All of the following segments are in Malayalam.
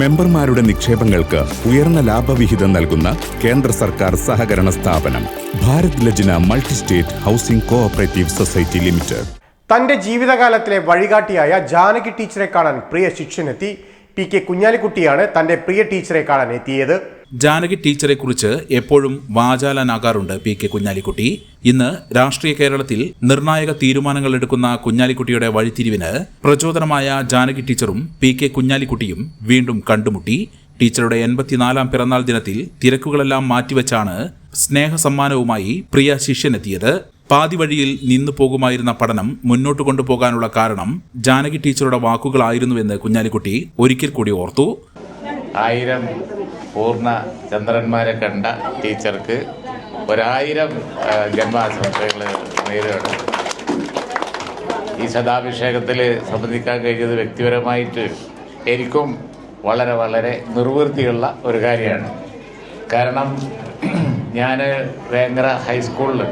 മെമ്പർമാരുടെ നിക്ഷേപങ്ങൾക്ക് ഉയർന്ന ലാഭവിഹിതം നൽകുന്ന കേന്ദ്ര സർക്കാർ സഹകരണ സ്ഥാപനം Bharat Lajna multi state housing cooperative society limited. തന്റെ ജീവിതകാലത്തിലെ വഴികാട്ടിയായ ജാനകി ടീച്ചറെ കാണാൻ പ്രിയ ശിഷ്യനെത്തി പി കെ കുഞ്ഞാലിക്കുട്ടിയാണ് തന്റെ പ്രിയ ടീച്ചറെ കാണാൻ എത്തിയത്. ജാനകി ടീച്ചറെ കുറിച്ച് എപ്പോഴും വാചാലനാകാറുണ്ട് പി കെ കുഞ്ഞാലിക്കുട്ടി. ഇന്ന് രാഷ്ട്രീയ കേരളത്തിൽ നിർണായക തീരുമാനങ്ങൾ എടുക്കുന്ന കുഞ്ഞാലിക്കുട്ടിയുടെ വഴിത്തിരിവിന് പ്രചോദനമായ ജാനകി ടീച്ചറും പി കെ കുഞ്ഞാലിക്കുട്ടിയും വീണ്ടും കണ്ടുമുട്ടി. ടീച്ചറുടെ എൺപത്തിനാലാം പിറന്നാൾ ദിനത്തിൽ തിരക്കുകളെല്ലാം മാറ്റിവെച്ചാണ് സ്നേഹസമ്മാനവുമായി പ്രിയ ശിഷ്യനെത്തിയത്. പാതി വഴിയിൽ നിന്നു പോകുമായിരുന്ന പഠനം മുന്നോട്ട് കൊണ്ടുപോകാനുള്ള കാരണം ജാനകി ടീച്ചറുടെ വാക്കുകളായിരുന്നുവെന്ന് കുഞ്ഞാലിക്കുട്ടി ഒരിക്കൽ കൂടി ഓർത്തു. ആയിരം പൂർണ ചന്ദ്രന്മാരെ കണ്ട ടീച്ചർക്ക് ഒരായിരം ജന്മാശംസകൾ നേരിടുകയാണ് ഈ ശതാഭിഷേകത്തിൽ സംബന്ധിക്കാൻ കഴിഞ്ഞത് വ്യക്തിപരമായിട്ട് എനിക്കും വളരെ വളരെ നിർവൃത്തിയുള്ള ഒരു കാര്യമാണ്. കാരണം ഞാൻ വേങ്ങര ഹൈസ്കൂളിൽ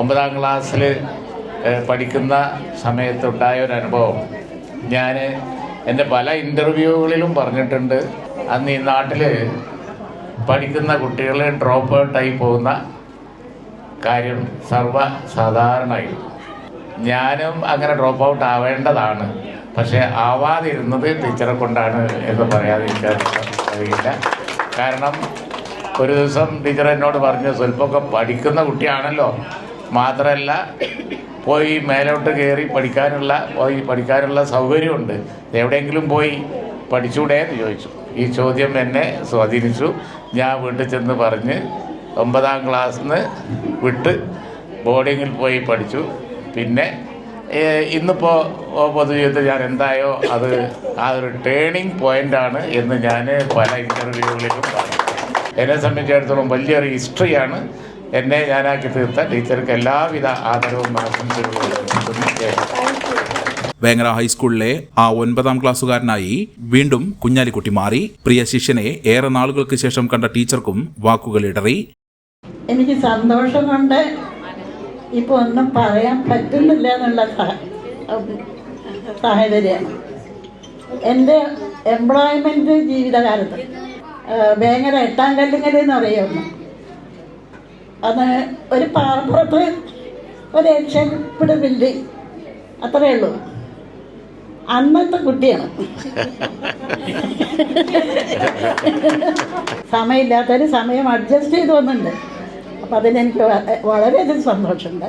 ഒമ്പതാം ക്ലാസ്സിൽ പഠിക്കുന്ന സമയത്തുണ്ടായ ഒരു അനുഭവം. ഞാൻ എന്റെ പല ഇന്റർവ്യൂകളിലും പറഞ്ഞിട്ടുണ്ട്. അന്ന് ഈ നാട്ടിൽ പഠിക്കുന്ന കുട്ടികൾ ഡ്രോപ്പ് ഔട്ടായി പോകുന്ന കാര്യം സർവസാധാരണമായി. ഞാനും അങ്ങനെ ഡ്രോപ്പ് ഔട്ട് ആവേണ്ടതാണ്. പക്ഷേ ആവാതിരുന്നത് ടീച്ചറെ കൊണ്ടാണ് എന്ന് പറയാതിരിക്കാൻ കഴിയില്ല കാരണം ഒരു ദിവസം ടീച്ചർ എന്നോട് പറഞ്ഞു സ്വല്പമൊക്കെ പഠിക്കുന്ന കുട്ടിയാണല്ലോ. മാത്രമല്ല പോയി മേലോട്ട് കയറി പഠിക്കാനുള്ള പോയി പഠിക്കാനുള്ള സൗകര്യമുണ്ട്. എവിടെയെങ്കിലും പോയി പഠിച്ചൂടെ എന്ന് ചോദിച്ചു. ഈ ചോദ്യം എന്നെ സ്വാധീനിച്ചു. ഞാൻ വീട്ടിൽ ചെന്ന് പറഞ്ഞ് ഒമ്പതാം ക്ലാസ്സിൽ നിന്ന് വിട്ട് ബോർഡിങ്ങിൽ പോയി പഠിച്ചു. പിന്നെ ഇന്നിപ്പോൾ പൊതുജീവിതത്തിൽ ഞാൻ എന്തായോ അത് ആ ഒരു ടേണിംഗ് പോയിന്റാണ് എന്ന് ഞാൻ പല ഇന്റർവ്യൂകളിലും പറഞ്ഞു. എന്നെ സംബന്ധിച്ചിടത്തോളം വലിയൊരു ഹിസ്റ്ററിയാണ് എന്നെ ഞാനാക്കി തീർത്ത ടീച്ചർക്ക് എല്ലാവിധ ആദരവും ആശംസകളും വേങ്ങര ഹൈസ്കൂളിലെ ആ ഒൻപതാം ക്ലാസ്സുകാരനായി വീണ്ടും കുഞ്ഞാലിക്കുട്ടി മാറി. പ്രിയ ശിഷ്യനെ ഏറെ നാളുകൾക്ക് ശേഷം കണ്ട ടീച്ചർക്കും വാക്കുകൾ ഇടറി. എനിക്ക് സന്തോഷം കൊണ്ട് ഇപ്പോൾ ഒന്നും പറയാൻ പറ്റുന്നില്ല എന്നുള്ള സാഹചര്യം. സാഹചര്യമാണ് എന്റെ എംപ്ലോയ്മെന്റ് ജീവിതകാലത്ത് വേങ്ങര എട്ടാം കല്ലുങ്ങൽ എന്ന് പറയുന്നു. അത് ഒരു പാറപ്പുറത്ത് ഒരു ഏഷ്യപ്പിട് ബിൽഡിംഗ് അത്രയേ ഉള്ളൂ. അന്നത്തെ കുട്ടിയാണ്. സമയമില്ലാത്തൊരു സമയം അഡ്ജസ്റ്റ് ചെയ്ത് വന്നിട്ടുണ്ട്. അപ്പം അതിനെനിക്ക് വളരെയധികം സന്തോഷമുണ്ട്.